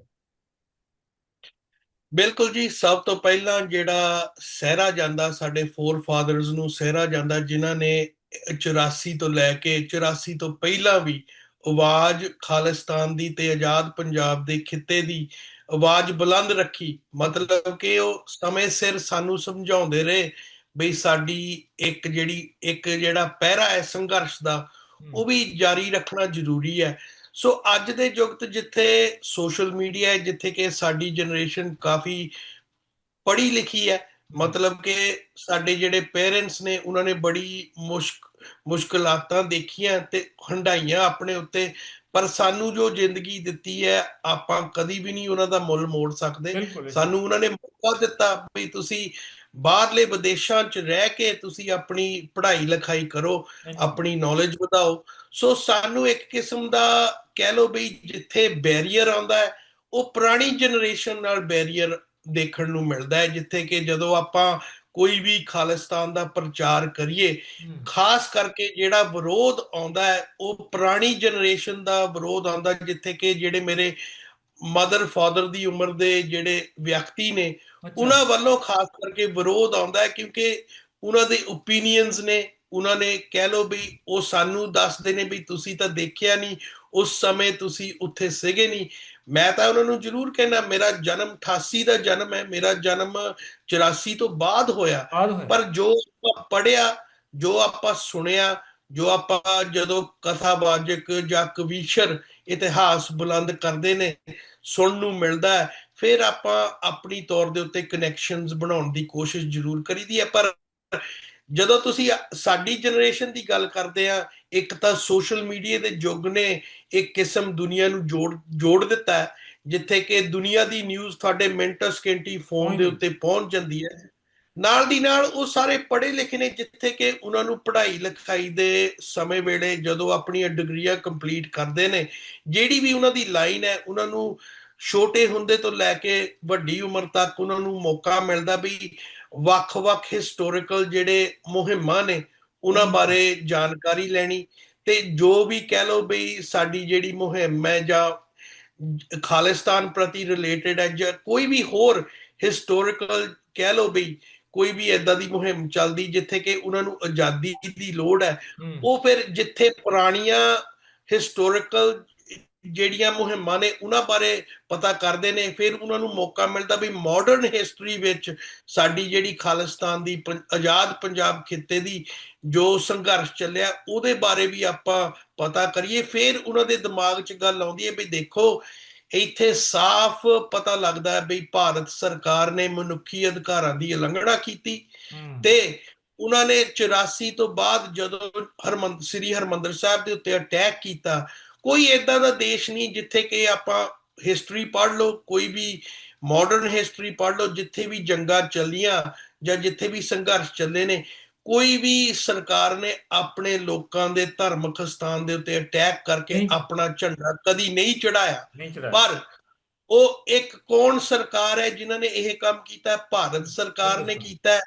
ਬਿਲਕੁਲ ਜੀ ਸਭ ਤੋਂ ਪਹਿਲਾਂ ਜਿਹੜਾ ਸਹਿਰਾ ਜਾਂਦਾ ਸਾਡੇ ਫੋਰ ਫਾਦਰਸ ਨੂੰ ਸਹਿਰਾ ਜਾਂਦਾ ਜਿਨ੍ਹਾਂ ਨੇ 84 ਤੋਂ ਲੈ ਕੇ 84 ਤੋਂ ਪਹਿਲਾਂ ਵੀ ਆਵਾਜ਼ ਖਾਲਿਸਤਾਨ ਦੀ ਤੇ ਆਜ਼ਾਦ ਪੰਜਾਬ ਦੇ ਖਿੱਤੇ ਦੀ ਆਵਾਜ਼ ਬੁਲੰਦ ਰੱਖੀ। ਮਤਲਬ ਕਿ ਉਹ ਸਮੇਂ ਸਿਰ ਸਾਨੂੰ ਸਮਝਾਉਂਦੇ ਰਹੇ ਬਈ ਸਾਡੀ ਇੱਕ ਜਿਹੜੀ ਇੱਕ ਜਿਹੜਾ ਪਹਿਰਾ ਹੈ ਸੰਘਰਸ਼ ਦਾ ਉਹ ਵੀ ਜਾਰੀ ਰੱਖਣਾ ਜ਼ਰੂਰੀ ਹੈ। ਸੋ ਅੱਜ ਦੇ ਯੁੱਗ 'ਚ ਜਿੱਥੇ ਸੋਸ਼ਲ ਮੀਡੀਆ ਹੈ ਜਿੱਥੇ ਕਿ ਸਾਡੀ ਜਨਰੇਸ਼ਨ ਕਾਫੀ ਪੜ੍ਹੀ ਲਿਖੀ ਹੈ ਮਤਲਬ ਕਿ ਸਾਡੇ ਜਿਹੜੇ ਪੇਰੈਂਟਸ ਨੇ ਉਹਨਾਂ ਨੇ ਬੜੀ ਮੁਸ਼ਕ ਮੁਸ਼ਕਲਾਤਾਂ ਦੇਖੀਆਂ ਤੇ ਹੰਡਾਈਆਂ ਆਪਣੇ ਉੱਤੇ ਪਰ ਸਾਨੂੰ ਜੋ ਜ਼ਿੰਦਗੀ ਦਿੱਤੀ ਹੈ ਆਪਾਂ ਕਦੀ ਵੀ ਨਹੀਂ ਉਹਨਾਂ ਦਾ ਮੁੱਲ ਮੋੜ ਸਕਦੇ। ਸਾਨੂੰ ਉਹਨਾਂ ਨੇ ਮੌਕਾ ਦਿੱਤਾ ਵੀ ਤੁਸੀਂ ਬਾਹਰਲੇ ਵਿਦੇਸ਼ਾਂ 'ਚ ਰਹਿ ਕੇ ਤੁਸੀਂ ਆਪਣੀ ਪੜ੍ਹਾਈ ਲਿਖਾਈ ਕਰੋ ਆਪਣੀ ਨੌਲੇਜ ਵਧਾਓ। ਸੋ ਸਾਨੂੰ ਇੱਕ ਕਿਸਮ ਦਾ ਕਹਿ ਲਓ ਵੀ ਜਿੱਥੇ ਬੈਰੀਅਰ ਆਉਂਦਾ ਹੈ ਉਹ ਪੁਰਾਣੀ ਜਨਰੇਸ਼ਨ ਨਾਲ ਬੈਰੀਅਰ ਦੇਖਣ ਨੂੰ ਮਿਲਦਾ ਹੈ ਜਿੱਥੇ ਕਿ ਜਦੋਂ ਆਪਾਂ ਕੋਈ ਵੀ ਖਾਲਿਸਤਾਨ ਦਾ ਪ੍ਰਚਾਰ ਕਰੀਏ ਖਾਸ ਕਰਕੇ ਜਿਹੜਾ ਵਿਰੋਧ ਆਉਂਦਾ ਹੈ ਉਹ ਪੁਰਾਣੀ ਜਨਰੇਸ਼ਨ ਦਾ ਵਿਰੋਧ ਆਉਂਦਾ ਜਿੱਥੇ ਕਿ ਜਿਹੜੇ ਮੇਰੇ ਮਦਰ ਫਾਦਰ ਦੀ ਉਮਰ ਦੇ ਜਿਹੜੇ ਵਿਅਕਤੀ ਨੇ ਉਹਨਾਂ ਵੱਲੋਂ ਖਾਸ ਕਰਕੇ ਵਿਰੋਧ ਆਉਂਦਾ ਹੈ ਕਿਉਂਕਿ ਉਹਨਾਂ ਦੇ ਓਪੀਨੀਅਨਸ ਨੇ ਉਹਨਾਂ ਨੇ ਕਹਿ ਲੋ ਵੀ ਉਹ ਸਾਨੂੰ ਦੱਸਦੇ ਨੇ ਵੀ ਤੁਸੀਂ ਤਾਂ ਦੇਖਿਆ ਨਹੀਂ ਉਸ ਸਮੇਂ ਤੁਸੀਂ ਉੱਥੇ ਸੀਗੇ ਨਹੀਂ। ਮੈਂ ਤਾਂ ਉਹਨਾਂ ਨੂੰ ਜ਼ਰੂਰ ਕਹਿਣਾ ਮੇਰਾ ਜਨਮ 88 ਦਾ ਜਨਮ ਹੈ ਮੇਰਾ ਜਨਮ 84 ਤੋਂ ਬਾਅਦ ਹੋਇਆ। ਪਰ ਜੋ ਪੜਿਆ ਜੋ ਆਪਾਂ ਸੁਣਿਆ ਜੋ ਆਪਾਂ ਜਦੋਂ ਕਥਾਵਾਚਕ ਜਾਂ ਕਵੀਸ਼ਰ ਇਤਿਹਾਸ ਬੁਲੰਦ ਕਰਦੇ ਨੇ ਸੁਣਨ ਨੂੰ ਮਿਲਦਾ ਹੈ ਫਿਰ ਆਪਾਂ ਆਪਣੀ ਤੌਰ ਦੇ ਉੱਤੇ ਕਨੈਕਸ਼ਨਸ ਬਣਾਉਣ ਦੀ ਕੋਸ਼ਿਸ਼ ਜ਼ਰੂਰ ਕਰੀਦੀ ਹੈ। ਪਰ ਜਦੋਂ ਤੁਸੀਂ ਸਾਡੀ ਜਨਰੇਸ਼ਨ ਦੀ ਗੱਲ ਕਰਦੇ ਆ ਇੱਕ ਤਾਂ ਸੋਸ਼ਲ ਮੀਡੀਆ ਦੇ ਯੁੱਗ ਨੇ ਇੱਕ ਕਿਸਮ ਦੁਨੀਆ ਨੂੰ ਜੋੜ ਜੋੜ ਦਿੱਤਾ ਜਿੱਥੇ ਕਿ ਦੁਨੀਆ ਦੀ ਨਿਊਜ਼ ਤੁਹਾਡੇ ਮਿੰਟ ਸਕਿੰਟੀ ਫੋਨ ਦੇ ਉੱਤੇ ਪਹੁੰਚ ਜਾਂਦੀ ਹੈ। ਨਾਲ ਦੀ ਨਾਲ ਉਹ ਸਾਰੇ ਪੜ੍ਹੇ ਲਿਖੇ ਨੇ ਜਿੱਥੇ ਕਿ ਉਹਨਾਂ ਨੂੰ ਪੜ੍ਹਾਈ ਲਿਖਾਈ ਦੇ ਸਮੇਂ ਵੇਲੇ ਜਦੋਂ ਆਪਣੀਆਂ ਡਿਗਰੀਆਂ ਕੰਪਲੀਟ ਕਰਦੇ ਨੇ ਜਿਹੜੀ ਵੀ ਉਹਨਾਂ ਦੀ ਲਾਈਨ ਹੈ ਉਹਨਾਂ ਨੂੰ ਛੋਟੇ ਹੁੰਦੇ ਤੋਂ ਲੈ ਕੇ ਵੱਡੀ ਉਮਰ ਤੱਕ ਉਹਨਾਂ ਨੂੰ ਮੌਕਾ ਮਿਲਦਾ ਵੀ ਵੱਖ-ਵੱਖ ਹਿਸਟੋਰੀਕਲ ਜਿਹੜੇ ਮੁਹਿੰਮਾਂ ਨੇ ਉਹਨਾਂ ਬਾਰੇ ਜਾਣਕਾਰੀ ਲੈਣੀ ਤੇ ਜੋ ਵੀ ਕਹਿ ਲਓ ਵੀ ਸਾਡੀ ਜਿਹੜੀ ਮੁਹਿੰਮ ਹੈ ਜਾਂ ਖਾਲਿਸਤਾਨ ਪ੍ਰਤੀ ਰਿਲੇਟਡ ਹੈ ਜਾਂ ਕੋਈ ਵੀ ਹੋਰ ਹਿਸਟੋਰੀਕਲ ਕਹਿ ਲਓ ਵੀ ਕੋਈ ਵੀ ਐਦਾਂ ਦੀ ਮੁਹਿੰਮ ਚੱਲਦੀ ਜਿੱਥੇ ਕਿ ਉਹਨਾਂ ਨੂੰ ਆਜ਼ਾਦੀ ਦੀ ਲੋੜ ਹੈ ਉਹ ਫਿਰ ਜਿੱਥੇ ਪੁਰਾਣੀਆਂ ਹਿਸਟੋਰੀਕਲ ਜਿਹੜੀਆਂ ਮੁਹਿੰਮਾਂ ਨੇ ਉਹਨਾਂ ਬਾਰੇ ਪਤਾ ਕਰਦੇ ਨੇ ਫਿਰ ਉਹਨਾਂ ਨੂੰ ਮੌਕਾ ਮਿਲਦਾ ਵੀ ਮਾਡਰਨ ਹਿਸਟਰੀ ਵਿੱਚ ਸਾਡੀ ਜਿਹੜੀ ਖਾਲਿਸਤਾਨ ਦੀ ਆਜ਼ਾਦ ਪੰਜਾਬ ਖਿੱਤੇ ਦੀ ਜੋ ਸੰਘਰਸ਼ ਚੱਲਿਆ ਉਹਦੇ ਬਾਰੇ ਵੀ ਆਪਾਂ ਪਤਾ ਕਰੀਏ। ਫਿਰ ਉਹਨਾਂ ਦੇ ਦਿਮਾਗ 'ਚ ਗੱਲ ਆਉਂਦੀ ਹੈ ਵੀ ਦੇਖੋ ਇੱਥੇ ਸਾਫ਼ ਪਤਾ ਲੱਗਦਾ ਹੈ ਵੀ ਭਾਰਤ ਸਰਕਾਰ ਨੇ ਮਨੁੱਖੀ ਅਧਿਕਾਰਾਂ ਦੀ ਉਲੰਘਣਾ ਕੀਤੀ ਤੇ ਉਹਨਾਂ ਨੇ 84 ਤੋਂ ਬਾਅਦ ਜਦੋਂ ਹਰਮੰਦਰ ਸ੍ਰੀ ਹਰਮੰਦਰ ਸਾਹਿਬ ਦੇ ਉੱਤੇ ਅਟੈਕ ਕੀਤਾ ਕੋਈ ਇਦਾਂ ਦਾ ਦੇਸ਼ ਨਹੀਂ ਜਿੱਥੇ ਕਿ ਆਪਾਂ ਹਿਸਟਰੀ ਪੜ੍ਹ ਲਓ ਕੋਈ ਵੀ ਮਾਡਰਨ ਹਿਸਟਰੀ ਪੜ੍ਹ ਲਓ ਜਿੱਥੇ ਵੀ ਜੰਗਾਂ ਚੱਲੀਆਂ ਜਾਂ ਜਿੱਥੇ ਵੀ ਸੰਘਰਸ਼ ਚੱਲੇ ਨੇ ਕੋਈ ਵੀ ਸਰਕਾਰ ਨੇ ਆਪਣੇ ਲੋਕਾਂ ਦੇ ਧਰਮਕ ਸਥਾਨ ਦੇ ਉੱਤੇ ਅਟੈਕ ਕਰਕੇ ਆਪਣਾ ਝੰਡਾ ਕਦੀ ਨਹੀਂ ਚੜਾਇਆ ਪਰ ਉਹ ਇੱਕ ਕੌਣ ਸਰਕਾਰ ਹੈ ਜਿਨ੍ਹਾਂ ਨੇ ਇਹ ਕੰਮ ਕੀਤਾ ਭਾਰਤ ਸਰਕਾਰ ਨੇ ਕੀਤਾ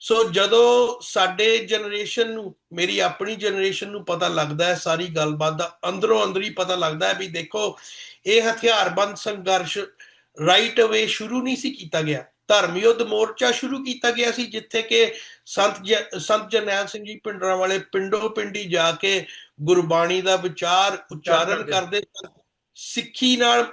ਸੋ ਜਦੋਂ ਸਾਡੇ ਜਨਰੇਸ਼ਨ ਨੂੰ ਮੇਰੀ ਆਪਣੀ ਜਨਰੇਸ਼ਨ ਨੂੰ ਪਤਾ ਲੱਗਦਾ ਹੈ ਸਾਰੀ ਗੱਲਬਾਤ ਦਾ ਅੰਦਰੋਂ ਅੰਦਰ ਹੀ ਪਤਾ ਲੱਗਦਾ ਹੈ ਵੀ ਦੇਖੋ ਇਹ ਹਥਿਆਰਬੰਦ ਸੰਘਰਸ਼ ਰਾਈਟ ਅਵੇ ਸ਼ੁਰੂ ਨਹੀਂ ਸੀ ਕੀਤਾ ਗਿਆ। ਧਰਮ ਯੁੱਧ ਮੋਰਚਾ ਸ਼ੁਰੂ ਕੀਤਾ ਗਿਆ ਸੀ ਜਿੱਥੇ ਕਿ ਸੰਤ ਸੰਤ ਜਰਨੈਲ ਸਿੰਘ ਜੀ ਪਿੰਡਰਾਂ ਵਾਲੇ ਪਿੰਡੋ ਪਿੰਡੀ ਜਾ ਕੇ ਗੁਰਬਾਣੀ ਦਾ ਵਿਚਾਰ ਉਚਾਰਨ ਕਰਦੇ। ਸਨ। ਸਿੱਖੀ ਨਾਲ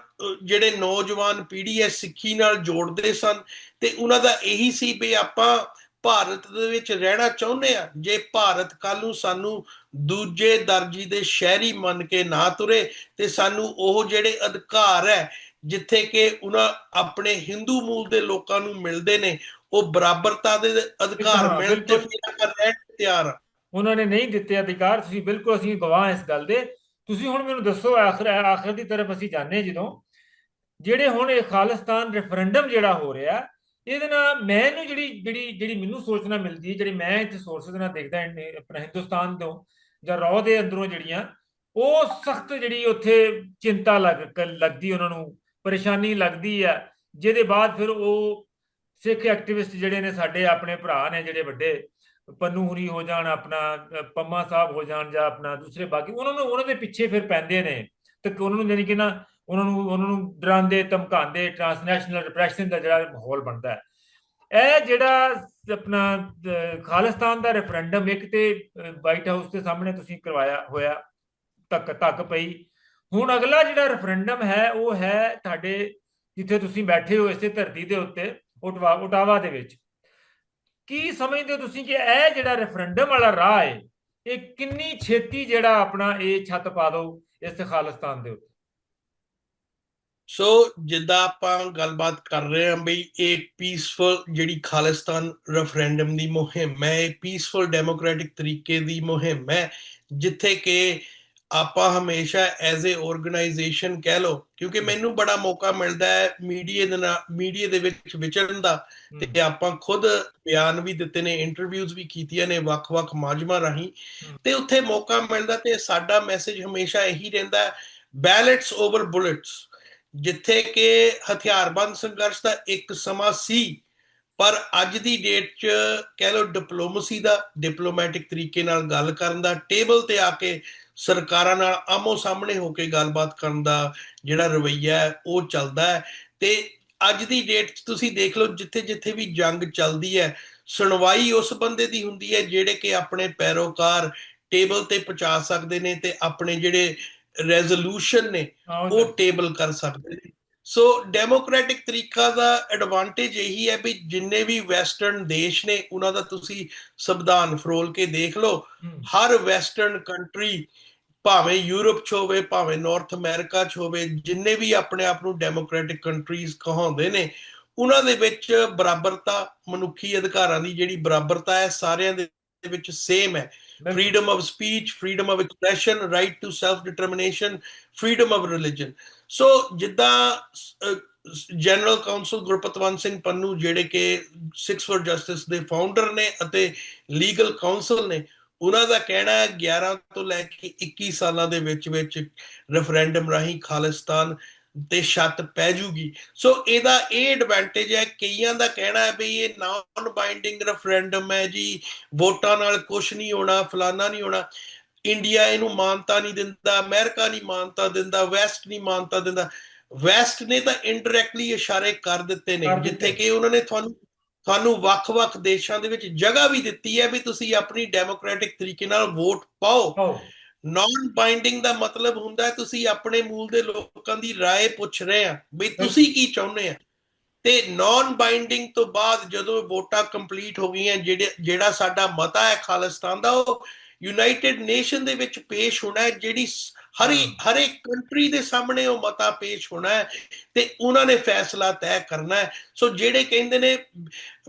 ਜਿਹੜੇ ਨੌਜਵਾਨ ਪੀੜ੍ਹੀ ਹੈ ਸਿੱਖੀ ਨਾਲ ਜੋੜਦੇ ਸਨ। ਤੇ ਉਹਨਾਂ ਦਾ ਇਹੀ ਸੀ ਵੀ ਆਪਾਂ ਭਾਰਤ ਦੇ ਵਿੱਚ ਰਹਿਣਾ ਚਾਹੁੰਦੇ ਆ ਜੇ ਭਾਰਤ ਕੱਲ ਨੂੰ ਸਾਨੂੰ ਦੂਜੇ ਦਰਜੀ ਦੇ ਸ਼ਹਿਰੀ ਮੰਨ ਕੇ ਨਾ ਤੁਰੇ ਤੇ ਸਾਨੂੰ ਉਹ ਜਿਹੜੇ ਅਧਿਕਾਰ ਹੈ ਜਿੱਥੇ ਕਿ ਉਹਨਾਂ ਆਪਣੇ ਹਿੰਦੂ ਮੂਲ ਦੇ ਲੋਕਾਂ ਨੂੰ ਮਿਲਦੇ ਨੇ ਉਹ ਬਰਾਬਰਤਾ ਦੇ ਅਧਿਕਾਰ ਮਿਲਣ ਤੇ ਫਿਰ ਆਪਾਂ ਰਹਿਣ ਤਿਆਰ ਆ। ਉਹਨਾਂ ਨੇ ਨਹੀਂ ਦਿੱਤੇ ਅਧਿਕਾਰ ਤੁਸੀਂ ਬਿਲਕੁਲ ਅਸੀਂ ਗਵਾਹ ਇਸ ਗੱਲ ਦੇ। ਤੁਸੀਂ ਹੁਣ ਮੈਨੂੰ ਦੱਸੋ ਆਖਰ ਆਖਰ ਦੀ ਤਰਫ ਅਸੀਂ ਜਾਣੇ ਜਦੋਂ। ਜਿਹੜੇ ਹੁਣ ਇਹ ਖਾਲਿਸਤਾਨ ਰੈਫਰੈਂਡਮ ਜਿਹੜਾ ਹੋ ਰਿਹਾ ਇਹਦੇ ਨਾਲ ਮੈਨੂੰ ਜਿਹੜੀ ਜਿਹੜੀ ਜਿਹੜੀ ਮੈਨੂੰ ਸੋਚਣਾ ਮਿਲਦੀ ਹੈ ਜਿਹੜੀ ਮੈਂ ਇੱਥੇ ਸੋਰਸਸ ਨਾਲ ਦੇਖਦਾ ਆਪਣਾ ਹਿੰਦੁਸਤਾਨ ਤੋਂ ਜਾਂ ਰੌ ਦੇ ਅੰਦਰੋਂ ਜਿਹੜੀਆਂ ਉਹ ਸਖਤ ਜਿਹੜੀ ਉੱਥੇ ਚਿੰਤਾ ਲੱਗ ਲੱਗਦੀ ਉਹਨਾਂ ਨੂੰ। ਪਰੇਸ਼ਾਨੀ ਲੱਗਦੀ ਆ, ਜਿਹਦੇ ਬਾਅਦ ਫਿਰ ਉਹ ਸਿੱਖ ਐਕਟਿਵਿਸਟ ਜਿਹੜੇ ਨੇ ਸਾਡੇ ਆਪਣੇ ਭਰਾ ਨੇ ਜਿਹੜੇ ਵੱਡੇ, ਪੰਨੂ ਹੁਰੀ ਹੋ ਜਾਣ, ਆਪਣਾ ਪੰਮਾ ਸਾਹਿਬ ਹੋ ਜਾਣ ਜਾਂ ਆਪਣਾ ਦੂਸਰੇ ਬਾਕੀ, ਉਹਨਾਂ ਨੂੰ, ਉਹਨਾਂ ਦੇ ਪਿੱਛੇ ਫਿਰ ਪੈਂਦੇ ਨੇ। ਤੇ ਉਹਨਾਂ ਨੂੰ ਜਾਨੀ ਕਿ ਨਾ, ਉਹਨਾਂ ਨੂੰ ਉਹਨਾਂ ਨੂੰ ਡਰਾਉਂਦੇ, ਧਮਕਾਉਂਦੇ ਟ੍ਰਾਂਸਨੈਸ਼ਨਲ ਰਿਪਰੈਸ਼ਨ ਦਾ ਜਿਹੜਾ ਮਾਹੌਲ ਬਣਦਾ ਹੈ। ਇਹ ਜਿਹੜਾ ਆਪਣਾ ਖਾਲਿਸਤਾਨ ਦਾ ਰੈਫਰੈਂਡਮ ਇੱਕ ਤੇ ਵਾਈਟ ਹਾਊਸ ਦੇ ਸਾਹਮਣੇ ਤੁਸੀਂ ਕਰਵਾਇਆ ਹੋਇਆ, ਤੱਕ ਤੱਕ ਪਈ। ਹੁਣ ਅਗਲਾ ਜਿਹੜਾ ਰੈਫਰੈਂਡਮ ਹੈ, ਉਹ ਹੈ ਤੁਹਾਡੇ ਜਿੱਥੇ ਤੁਸੀਂ ਬੈਠੇ ਹੋ ਇਸੇ ਧਰਤੀ ਦੇ ਉੱਤੇ, ਉਟਵਾ ਦੇ ਵਿੱਚ। ਕੀ ਸਮਝਦੇ ਹੋ ਤੁਸੀਂ ਕਿ ਇਹ ਜਿਹੜਾ ਰੈਫਰੈਂਡਮ ਵਾਲਾ ਰਾਹ ਹੈ, ਇਹ ਕਿੰਨੀ ਛੇਤੀ ਜਿਹੜਾ ਆਪਣਾ ਇਹ ਛੱਤ ਪਾ ਦੋ ਇਸ ਖਾਲਿਸਤਾਨ ਦੇ ਉੱਤੇ? ਸੋ ਜਿੱਦਾਂ ਆਪਾਂ ਗੱਲਬਾਤ ਕਰ ਰਹੇ ਹਾਂ ਬਈ ਇਹ ਪੀਸਫੁਲ ਜਿਹੜੀ ਖਾਲਿਸਤਾਨ ਰੈਫਰੈਂਡਮ ਦੀ ਮੁਹਿੰਮ ਹੈ ਇਹ ਪੀਸਫੁਲ ਡੈਮੋਕ੍ਰੈਟਿਕ ਤਰੀਕੇ ਦੀ ਮੁਹਿੰਮ ਹੈ, ਜਿੱਥੇ ਕਿ ਆਪਾਂ ਹਮੇਸ਼ਾ ਐਜ਼ ਅ ਆਰਗੇਨਾਈਜੇਸ਼ਨ ਕਹਿ ਲੋ ਕਿਉਂਕਿ ਮੈਨੂੰ ਬੜਾ ਮੌਕਾ ਮਿਲਦਾ ਹੈ ਮੀਡੀਆ ਦੇ ਨਾਲ ਮੀਡੀਆ ਦੇ ਵਿੱਚ ਵਿਚਰਨ ਦਾ। ਤੇ ਆਪਾਂ ਖੁਦ ਬਿਆਨ ਵੀ ਦਿੱਤੇ ਨੇ ਇੰਟਰਵਿਊਜ਼ ਵੀ ਕੀਤੀਆਂ ਨੇ ਵੱਖ-ਵੱਖ ਮਾਜਮਾਂ ਰਾਹੀਂ। ਤੇ ਉੱਥੇ ਮੌਕਾ ਮਿਲਦਾ ਤੇ ਸਾਡਾ ਮੈਸੇਜ ਹਮੇਸ਼ਾ ਇਹੀ ਰਹਿੰਦਾ ਹੈ ਬੈਲਟਸ ਓਵਰ ਬੁਲੇਟਸ ਜਿੱਥੇ ਕਿ ਹਥਿਆਰਬੰਦ ਸੰਘਰਸ਼ ਦਾ ਇੱਕ ਸਮਾਂ ਸੀ ਪਰ ਅੱਜ ਦੀ ਡੇਟ 'ਚ ਕਹਿ ਲਓ ਡਿਪਲੋਮੇਸੀ ਦਾ ਡਿਪਲੋਮੈਟਿਕ ਤਰੀਕੇ ਨਾਲ ਗੱਲ ਕਰਨ ਦਾ ਟੇਬਲ ਤੇ ਆ ਕੇ ਸਰਕਾਰਾਂ ਨਾਲ ਆਮੋ ਸਾਹਮਣੇ ਹੋ ਕੇ ਗੱਲਬਾਤ ਕਰਨ ਦਾ ਜਿਹੜਾ ਰਵਈਆ ਹੈ ਉਹ ਚੱਲਦਾ ਹੈ। ਤੇ ਅੱਜ ਦੀ ਡੇਟ 'ਚ ਤੁਸੀਂ ਦੇਖ ਲਓ ਜਿੱਥੇ ਜਿੱਥੇ ਵੀ ਜੰਗ ਚੱਲਦੀ ਹੈ ਸੁਣਵਾਈ ਉਸ ਬੰਦੇ ਦੀ ਹੁੰਦੀ ਹੈ ਜਿਹੜੇ ਕਿ ਆਪਣੇ ਪੈਰੋਕਾਰ ਟੇਬਲ ਤੇ ਪਹੁੰਚਾ ਸਕਦੇ ਨੇ ਤੇ ਆਪਣੇ ਜਿਹੜੇ ਰੈਜ਼ੋਲੂਸ਼ਨ ਨੇ ਉਹ ਟੇਬਲ ਕਰ ਸਕਦੇ ਨੇ। ਸੋ ਡੈਮੋਕ੍ਰੈਟਿਕ ਤਰੀਕਾ ਦਾ ਐਡਵਾਂਟੇਜ ਇਹੀ ਹੈ ਵੀ ਜਿੰਨੇ ਵੀ ਵੈਸਟਰਨ ਦੇਸ਼ ਨੇ ਉਹਨਾਂ ਦਾ ਤੁਸੀਂ ਸੰਵਿਧਾਨ ਫਰੋਲ ਕੇ ਦੇਖ ਲਓ। ਹਰ ਵੈਸਟਰਨ ਕੰਟਰੀ ਭਾਵੇਂ ਯੂਰਪ ਚ ਹੋਵੇ ਭਾਵੇਂ ਨਾਰਥ ਅਮਰੀਕਾ ਚ ਹੋਵੇ ਜਿੰਨੇ ਵੀ ਆਪਣੇ ਆਪ ਨੂੰ ਡੈਮੋਕ੍ਰੈਟਿਕ ਕੰਟਰੀਜ਼ ਕਹਾਉਂਦੇ ਨੇ ਉਹਨਾਂ ਦੇ ਵਿੱਚ ਬਰਾਬਰਤਾ ਮਨੁੱਖੀ ਅਧਿਕਾਰਾਂ ਦੀ ਜਿਹੜੀ ਬਰਾਬਰਤਾ ਹੈ ਸਾਰਿਆਂ ਦੇ ਵਿੱਚ ਸੇਮ ਹੈ। freedom of speech freedom of expression right to self determination freedom of religion so ਜਿੱਦਾਂ ਜਨਰਲ ਕਾਉਂਸਲ ਗੁਰਪਤਵੰਤ ਸਿੰਘ ਪੰਨੂ ਜਿਹੜੇ ਕਿ 6 ਫॉर ਜਸਟਿਸ ਦੇ ਫਾਊਂਡਰ ਨੇ ਅਤੇ ਲੀਗਲ ਕਾਉਂਸਲ ਨੇ ਉਹਨਾਂ ਦਾ ਕਹਿਣਾ ਹੈ 11 ਤੋਂ ਲੈ ਕੇ 21 ਸਾਲਾਂ ਦੇ ਵਿੱਚ ਵਿੱਚ ਰੈਫਰੈਂਡਮ ਰਾਹੀਂ ਖਾਲਿਸਤਾਨ ਤੇ ਛੱਤ ਪੈ ਜੂਗੀ। ਸੋ ਇਹਦਾ ਇਹ ਐਡਵਾਂਟੇਜ ਹੈ ਕਈਆਂ ਦਾ ਕਹਿਣਾ ਹੈ ਵੀ ਇਹ ਨਾਨ ਬਾਈਂਡਿੰਗ ਰੈਫਰੈਂਡਮ ਹੈ ਜੀ ਵੋਟਾਂ ਨਾਲ ਕੁਝ ਨਹੀਂ ਹੋਣਾ ਫਲਾਨਾ ਨਹੀਂ ਹੋਣਾ। ਇੰਡੀਆ ਇਹਨੂੰ ਮਾਨਤਾ ਨਹੀਂ ਦਿੰਦਾ ਅਮਰੀਕਾ ਨਹੀਂ ਮਾਨਤਾ ਦਿੰਦਾ ਵੈਸਟ ਨਹੀਂ ਮਾਨਤਾ ਦਿੰਦਾ। ਵੈਸਟ ਨੇ ਤਾਂ ਇਨਡਾਇਰੈਕਟਲੀ ਇਸ਼ਾਰੇ ਕਰ ਦਿੱਤੇ ਨੇ ਜਿੱਥੇ ਕਿ ਉਹਨਾਂ ਨੇ ਤੁਹਾਨੂੰ ਤੁਹਾਨੂੰ ਵੱਖ-ਵੱਖ ਦੇਸ਼ਾਂ ਦੇ ਵਿੱਚ ਜਗ੍ਹਾ ਵੀ ਦਿੱਤੀ ਹੈ ਵੀ ਤੁਸੀਂ ਆਪਣੀ ਡੈਮੋਕ੍ਰੈਟਿਕ ਤਰੀਕੇ ਨਾਲ ਵੋਟ ਪਾਓ ਨਾਨ ਬਾਈਂਡਿੰਗ ਦਾ ਮਤਲਬ ਹੁੰਦਾ ਹੈ ਤੁਸੀਂ ਆਪਣੇ ਮੂਲ ਦੇ ਲੋਕਾਂ ਦੀ رائے ਪੁੱਛ ਰਹੇ ਆ ਵੀ ਤੁਸੀਂ ਕੀ ਚਾਹੁੰਦੇ ਆ ਤੇ ਨਾਨ ਬਾਈਂਡਿੰਗ ਤੋਂ ਬਾਅਦ ਜਦੋਂ ਵੋਟਾਂ ਕੰਪਲੀਟ ਹੋ ਗਈਆਂ ਜਿਹੜੇ ਜਿਹੜਾ ਸਾਡਾ ਮਤਾ ਹੈ ਖਾਲਿਸਤਾਨ ਦਾ ਉਹ ਯੂਨਾਈਟਿਡ ਨੇਸ਼ਨ ਦੇ ਵਿੱਚ ਪੇਸ਼ ਹੋਣਾ ਹੈ ਜਿਹੜੀ ਹਰੀ ਹਰੇ ਕੰਟਰੀ ਦੇ ਸਾਹਮਣੇ ਉਹ ਮਤਾ ਪੇਸ਼ ਹੋਣਾ ਹੈ ਤੇ ਉਹਨਾਂ ਨੇ ਫੈਸਲਾ ਤੈਅ ਕਰਨਾ ਹੈ। ਸੋ ਜਿਹੜੇ ਕਹਿੰਦੇ ਨੇ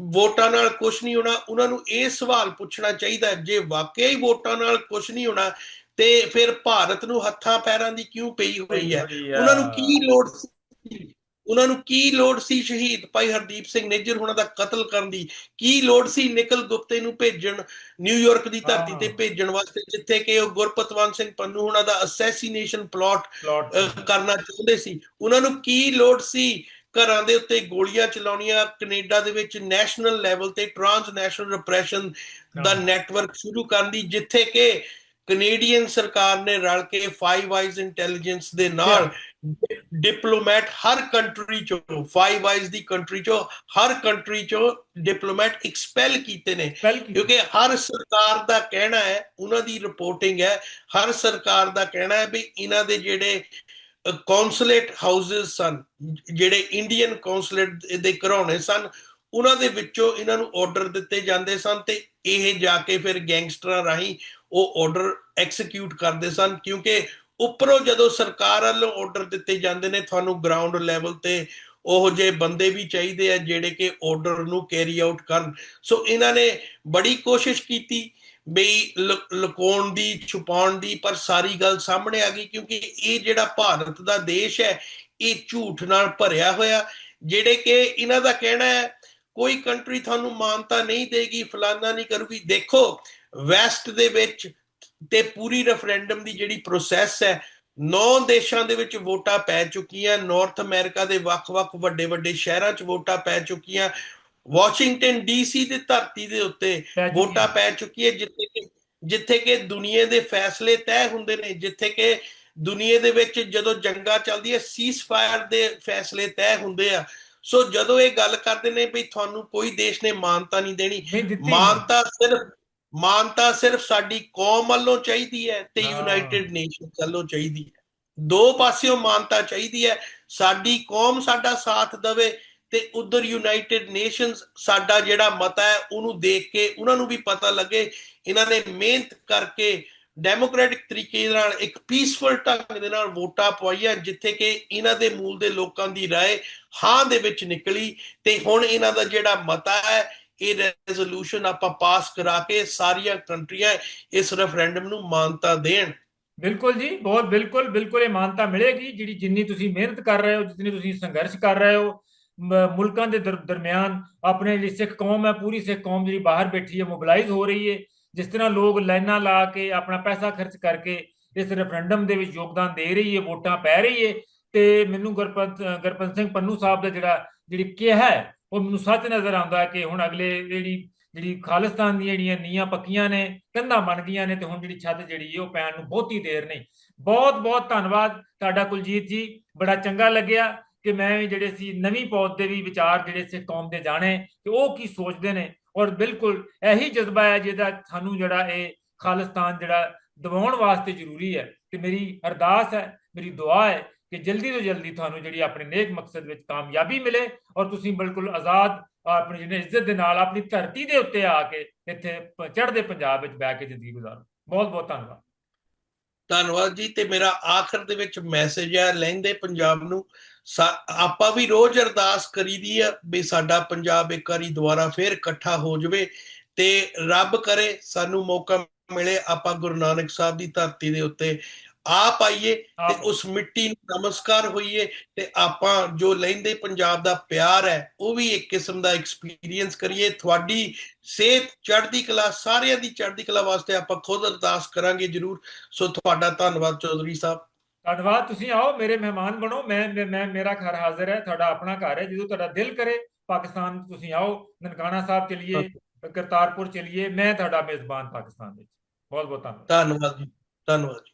ਵੋਟਾਂ ਨਾਲ ਕੁਝ ਨਹੀਂ ਹੋਣਾ ਉਹਨਾਂ ਨੂੰ ਇਹ ਸਵਾਲ ਪੁੱਛਣਾ ਚਾਹੀਦਾ ਜੇ ਵਾਕਈ ਹੀ ਵੋਟਾਂ ਨਾਲ ਕੁਝ ਨਹੀਂ ਹੋਣਾ ਤੇ ਫਿਰ ਭਾਰਤ ਨੂੰ ਹੱਥਾਂ ਪੈਰਾਂ ਦੀ ਕਿਉਂ ਪਈ ਹੋਈ ਹੈ? ਉਹਨਾਂ ਨੂੰ ਕੀ ਲੋੜ ਸੀ? ਉਹਨਾਂ ਨੂੰ ਕੀ ਲੋੜ ਸੀ ਸ਼ਹੀਦ? ਭਾਈ ਹਰਦੀਪ ਸਿੰਘ ਨੇਜਰ ਉਹਨਾਂ ਦਾ ਕਤਲ ਕਰਨ ਦੀ ਕੀ ਲੋੜ ਸੀ ਨਿਕਲ ਗੁਪਤੇ ਨੂੰ ਭੇਜਣ ਨਿਊਯਾਰਕ ਦੀ ਧਰਤੀ ਤੇ ਭੇਜਣ ਵਾਸਤੇ ਜਿੱਥੇ ਕਿ ਉਹ ਗੁਰਪਤਵੰਤ ਸਿੰਘ ਪੰਨੂ ਉਹਨਾਂ ਦਾ ਅਸੈਸੀਨੇਸ਼ਨ ਪਲਾਟ ਕਰਨਾ ਚਾਹੁੰਦੇ ਸੀ। ਉਹਨਾਂ ਨੂੰ ਕੀ ਲੋੜ ਸੀ ਘਰਾਂ ਦੇ ਉੱਤੇ ਗੋਲੀਆਂ ਚਲਾਉਣੀਆਂ ਕੈਨੇਡਾ ਦੇ ਵਿੱਚ ਨੈਸ਼ਨਲ ਲੈਵਲ ਤੇ ਟ੍ਰਾਂਸਨੈਸ਼ਨਲ ਰਿਪਰੈਸ਼ਨ ਦਾ ਨੈਟਵਰਕ ਸ਼ੁਰੂ ਕਰਨ ਦੀ ਜਿੱਥੇ ਕਿ ਕੈਨੇਡੀਅਨ ਸਰਕਾਰ ਨੇ ਰਲ ਕੇ ਫਾਈਵ ਆਈਜ਼ ਇੰਟੈਲੀਜੈਂਸ ਦੇ ਨਾਲ ਡਿਪਲੋਮੈਟ ਹਰ ਕੰਟਰੀ ਚੋਂ ਫਾਈਵ ਆਈਜ਼ ਦੀ ਕੰਟਰੀ ਚੋਂ ਹਰ ਕੰਟਰੀ ਚੋਂ ਡਿਪਲੋਮੈਟ ਐਕਸਪੈਲ ਕੀਤੇ ਨੇ। ਕਿਉਂਕਿ ਹਰ ਸਰਕਾਰ ਦਾ ਕਹਿਣਾ ਹੈ ਉਹਨਾਂ ਦੀ ਰਿਪੋਰਟਿੰਗ ਹੈ ਹਰ ਸਰਕਾਰ ਦਾ ਕਹਿਣਾ ਹੈ ਵੀ ਇਹਨਾਂ ਦੇ ਜਿਹੜੇ ਕੌਂਸੂਲੇਟ ਹਾਊਸਸ ਸਨ ਜਿਹੜੇ ਇੰਡੀਅਨ ਕੌਂਸੂਲੇਟ ਦੇ ਘਰਾਉਣੇ ਸਨ ਉਹਨਾਂ ਦੇ ਵਿੱਚੋਂ ਇਹਨਾਂ ਨੂੰ ਆਰਡਰ ਦਿੱਤੇ ਜਾਂਦੇ ਸਨ ਤੇ ਇਹ ਜਾ ਕੇ ਫਿਰ ਗੈਂਗਸਟਰਾਂ ਰਾਹੀਂ ਉਹ ਆਰਡਰ ਐਕਸੀਕਿਊਟ ਕਰਦੇ ਸਨ ਕਿਉਂਕਿ ਉੱਪਰੋਂ ਜਦੋਂ ਸਰਕਾਰ ਵੱਲੋਂ ਆਰਡਰ ਦਿੱਤੇ ਜਾਂਦੇ ਨੇ, ਤੁਹਾਨੂੰ ਗਰਾਊਂਡ ਲੈਵਲ ਤੇ ਉਹ ਜੇ ਬੰਦੇ ਵੀ ਚਾਹੀਦੇ ਆ ਜਿਹੜੇ ਕਿ ਆਰਡਰ ਨੂੰ ਕੈਰੀ ਆਊਟ ਕਰਨ। ਸੋ ਇਹਨਾਂ ਨੇ ਬੜੀ ਕੋਸ਼ਿਸ਼ ਕੀਤੀ ਬਈ ਲੁਕਾਉਣ ਦੀ, ਛੁਪਾਉਣ ਦੀ, ਪਰ ਸਾਰੀ ਗੱਲ ਸਾਹਮਣੇ ਆ ਗਈ ਕਿਉਂਕਿ ਇਹ ਜਿਹੜਾ ਭਾਰਤ ਦਾ ਦੇਸ਼ ਹੈ, ਇਹ ਝੂਠ ਨਾਲ ਭਰਿਆ ਹੋਇਆ। ਜਿਹੜੇ ਕਿ ਇਹਨਾਂ ਦਾ ਕਹਿਣਾ ਹੈ, ਕੋਈ ਕੰਟਰੀ ਤੁਹਾਨੂੰ ਮਾਨਤਾ ਨਹੀਂ ਦੇਗੀ, ਫਲਾਨਾ ਨਹੀਂ ਕਰੂਗੀ। ਦੇਖੋ ਵੈਸਟ ਦੇ ਵਿੱਚ ਤੇ ਪੂਰੀ ਰੈਫਰੈਂਡਮ ਦੀ ਜਿਹੜੀ ਪ੍ਰੋਸੈਸ ਹੈ ਨੌ ਦੇਸ਼ਾਂ ਦੇ ਵਿੱਚ ਵੋਟਾਂ ਪੈ ਚੁੱਕੀਆਂ ਨਾਰਥ ਅਮਰੀਕਾ ਦੇ ਵੱਖ-ਵੱਖ ਵੱਡੇ-ਵੱਡੇ ਸ਼ਹਿਰਾਂ 'ਚ ਵੋਟਾਂ ਪੈ ਚੁੱਕੀਆਂ ਵਾਸ਼ਿੰਗਟਨ ਡੀਸੀ ਦੇ ਧਰਤੀ ਦੇ ਉੱਤੇ ਵੋਟਾਂ ਪੈ ਚੁੱਕੀ ਹੈ ਜਿੱਥੇ ਕਿ ਜਿੱਥੇ ਕਿ ਦੁਨੀਆ ਦੇ ਫੈਸਲੇ ਤੈਅ ਹੁੰਦੇ ਨੇ ਜਿੱਥੇ ਕਿ ਦੁਨੀਆ ਦੇ ਵਿੱਚ ਜਦੋਂ ਜੰਗਾਂ ਚੱਲਦੀ ਹੈ ਸੀਜ਼ ਫਾਇਰ ਦੇ ਫੈਸਲੇ ਤੈਅ ਹੁੰਦੇ ਆ। ਸੋ ਜਦੋਂ ਇਹ ਗੱਲ ਕਰਦੇ ਨੇ ਵੀ ਤੁਹਾਨੂੰ ਕੋਈ ਦੇਸ਼ ਨੇ ਮਾਨਤਾ ਨਹੀਂ ਦੇਣੀ ਮਾਨਤਾ ਸਿਰਫ ਮਾਨਤਾ ਸਿਰਫ ਸਾਡੀ ਕੌਮ ਵੱਲੋਂ ਚਾਹੀਦੀ ਹੈ ਤੇ ਯੂਨਾਈਟਿਡ ਨੇਸ਼ਨਸ ਵੱਲੋਂ ਚਾਹੀਦੀ ਹੈ ਦੋ ਪਾਸਿਓਂ ਮਾਨਤਾ ਚਾਹੀਦੀ ਹੈ ਸਾਡੀ ਕੌਮ ਸਾਡਾ ਸਾਥ ਦੇਵੇ ਤੇ ਉਧਰ ਯੂਨਾਈਟਿਡ ਨੇਸ਼ਨਸ ਸਾਡਾ ਜਿਹੜਾ ਮਤਾ ਹੈ ਉਹਨੂੰ ਦੇਖ ਕੇ ਉਹਨਾਂ ਨੂੰ ਵੀ ਪਤਾ ਲੱਗੇ ਇਹਨਾਂ ਨੇ ਮਿਹਨਤ ਕਰਕੇ ਡੈਮੋਕ੍ਰੈਟਿਕ ਤਰੀਕੇ ਨਾਲ ਇੱਕ ਪੀਸਫੁਲ ਢੰਗ ਦੇ ਨਾਲ ਵੋਟਾਂ ਪਵਾਈਆਂ ਜਿੱਥੇ ਕਿ ਇਹਨਾਂ ਦੇ ਮੂਲ ਦੇ ਲੋਕਾਂ ਦੀ رائے ਹਾਂ ਦੇ ਵਿੱਚ ਨਿਕਲੀ ਤੇ ਹੁਣ ਇਹਨਾਂ ਦਾ ਜਿਹੜਾ ਮਤਾ ਹੈ ਇਹ ਰੈਜ਼ੋਲੂਸ਼ਨ ਆਪਾਂ ਪਾਸ ਕਰਾ ਕੇ ਸਾਰੀਆਂ ਕੰਟਰੀਆਂ ਇਸ ਰੈਫਰੈਂਡਮ ਨੂੰ ਮਾਨਤਾ ਦੇਣ। ਬਿਲਕੁਲ ਜੀ, ਬਹੁਤ ਬਿਲਕੁਲ ਬਿਲਕੁਲ ਇਹ ਮਾਨਤਾ ਮਿਲੇਗੀ, ਜਿਹੜੀ ਜਿੰਨੀ ਤੁਸੀਂ ਮਿਹਨਤ ਕਰ ਰਹੇ ਹੋ, ਜਿੰਨੀ ਤੁਸੀਂ ਸੰਘਰਸ਼ ਕਰ ਰਹੇ ਹੋ ਮੁਲਕਾਂ ਦੇ ਦਰਮਿਆਨ ਆਪਣੇ ਜਿਹੜੀ ਸਿੱਖ ਕੌਮ ਹੈ, ਪੂਰੀ ਸਿੱਖ ਕੌਮ ਜਿਹੜੀ ਬਾਹਰ ਬੈਠੀ ਹੈ ਮੋਬਿਲਾਈਜ਼ ਹੋ ਰਹੀ ਹੈ, ਜਿਸ ਤਰ੍ਹਾਂ ਲੋਕ ਲਾਈਨਾਂ ਲਾ ਕੇ ਆਪਣਾ ਪੈਸਾ ਖਰਚ ਕਰਕੇ ਇਸ ਰੈਫਰੈਂਡਮ ਦੇ ਵਿੱਚ ਯੋਗਦਾਨ ਦੇ ਰਹੀ ਹੈ, ਵੋਟਾਂ ਪੈ ਰਹੀ ਹੈ, ਤੇ ਮੈਨੂੰ ਗੁਰਪਤ ਗੁਰਪੰਤ ਸਿੰਘ ਪੰਨੂ ਸਾਹਿਬ ਦਾ ਜਿਹੜਾ, ਜਿਹੜੀ ਕਿਹਾ ਹੈ ਉਹ ਮੈਨੂੰ ਸੱਚ ਨਜ਼ਰ ਆਉਂਦਾ ਕਿ ਹੁਣ ਅਗਲੇ ਜਿਹੜੀ ਜਿਹੜੀ ਖਾਲਿਸਤਾਨ ਦੀਆਂ ਜਿਹੜੀਆਂ ਨੀਆਂ ਪੱਕੀਆਂ ਨੇ, ਕੰਧਾਂ ਬਣ ਗਈਆਂ ਨੇ ਤੇ ਹੁਣ ਜਿਹੜੀ ਛੱਤ ਜਿਹੜੀ ਹੈ ਉਹ ਪੈਣ ਨੂੰ ਬਹੁਤੀ ਦੇਰ ਨਹੀਂ। ਬਹੁਤ ਬਹੁਤ ਧੰਨਵਾਦ ਤੁਹਾਡਾ ਕੁਲਜੀਤ ਜੀ, ਬੜਾ ਚੰਗਾ ਲੱਗਿਆ ਕਿ ਮੈਂ ਵੀ ਜਿਹੜੇ ਸੀ ਨਵੀਂ ਪੌਦ ਦੇ ਵੀ ਵਿਚਾਰ ਜਿਹੜੇ ਸੀ ਕੌਮ ਦੇ ਜਾਣੇ ਕਿ ਉਹ ਕੀ ਸੋਚਦੇ ਨੇ। ਔਰ ਬਿਲਕੁਲ ਇਹੀ ਜਜ਼ਬਾ ਹੈ ਜਿਹਦਾ ਸਾਨੂੰ ਜਿਹੜਾ ਇਹ ਖਾਲਿਸਤਾਨ ਜਿਹੜਾ ਦਿਵਾਉਣ ਵਾਸਤੇ ਜ਼ਰੂਰੀ ਹੈ। ਤੇ ਮੇਰੀ ਅਰਦਾਸ ਹੈ, ਮੇਰੀ ਦੁਆ ਹੈ ਕਿ ਜਲਦੀ ਤੋਂ ਜਲਦੀ ਤੁਹਾਨੂੰ ਜਿਹੜੀ ਆਪਣੇ ਨੇਕ ਮਕਸਦ ਵਿੱਚ ਕਾਮਯਾਬੀ ਮਿਲੇ ਔਰ ਤੁਸੀਂ ਬਿਲਕੁਲ ਆਜ਼ਾਦ ਆਪਣੀ ਜਿਹਨੇ ਇੱਜ਼ਤ ਦੇ ਨਾਲ ਆਪਣੀ ਧਰਤੀ ਦੇ ਉੱਤੇ ਆ ਕੇ ਇੱਥੇ ਚੜ੍ਹਦੇ ਪੰਜਾਬ ਵਿੱਚ ਬਹਿ ਕੇ ਜ਼ਿੰਦਗੀ ਗੁਜ਼ਾਰੋ। ਬਹੁਤ ਬਹੁਤ ਧੰਨਵਾਦ। ਧੰਨਵਾਦ ਜੀ ਤੇ ਮੇਰਾ ਆਖਰ ਦੇ ਵਿੱਚ ਮੈਸੇਜ ਹੈ ਲਹਿੰਦੇ ਪੰਜਾਬ ਨੂੰ। ਆਪਾਂ ਵੀ ਰੋਜ਼ ਅਰਦਾਸ ਕਰੀਦੀ ਆ ਵੀ ਸਾਡਾ ਪੰਜਾਬ ਇੱਕ ਵਾਰੀ ਦੁਬਾਰਾ ਫੇਰ ਇਕੱਠਾ ਹੋ ਜਾਵੇ ਤੇ ਰੱਬ ਕਰੇ ਸਾਨੂੰ ਮੌਕਾ ਮਿਲੇ ਆਪਾਂ ਗੁਰੂ ਨਾਨਕ ਸਾਹਿਬ ਦੀ ਧਰਤੀ ਦੇ ਉੱਤੇ ਆ ਪਾਈਏ ਤੇ ਆਪ ਉਸ ਮਿੱਟੀ ਨੂੰ ਨਮਸਕਾਰ ਹੋਈਏ ਤੇ ਆਪਾਂ ਜੋ ਲਹਿੰਦੇ ਪੰਜਾਬ ਦਾ ਪਿਆਰ ਹੈ ਉਹ ਵੀ ਇੱਕ ਕਿਸਮ ਦਾ ਐਕਸਪੀਰੀਅੰਸ ਕਰੀਏ। ਤੁਹਾਡੀ ਸਿਹਤ ਚੜ੍ਹਦੀ ਕਲਾ ਸਾਰਿਆਂ ਦੀ ਚੜ੍ਹਦੀ ਕਲਾ ਵਾਸਤੇ ਆਪਾਂ ਖੁਦ ਅਰਦਾਸ ਕਰਾਂਗੇ ਜਰੂਰ। ਸੋ ਤੁਹਾਡਾ ਧੰਨਵਾਦ ਚੌਧਰੀ ਸਾਹਿਬ। ਧੰਨਵਾਦ ਤੁਸੀਂ ਆਓ ਮੇਰੇ ਮਹਿਮਾਨ ਬਣੋ। ਮੈਂ ਮੈਂ ਮੇਰਾ ਘਰ ਹਾਜ਼ਰ ਹੈ ਤੁਹਾਡਾ ਆਪਣਾ ਘਰ ਹੈ। ਜਦੋਂ ਤੁਹਾਡਾ ਦਿਲ ਕਰੇ ਪਾਕਿਸਤਾਨ ਤੁਸੀਂ ਆਓ ਨਨਕਾਣਾ ਸਾਹਿਬ ਚਲਿਏ ਕਰਤਾਰਪੁਰ ਚਲਿਏ ਮੈਂ ਤੁਹਾਡਾ ਮੇਜ਼ਬਾਨ ਪਾਕਿਸਤਾਨ ਵਿੱਚ। ਬਹੁਤ ਬਹੁਤ ਧੰਨਵਾਦ। ਧੰਨਵਾਦ ਜੀ ਧੰਨਵਾਦ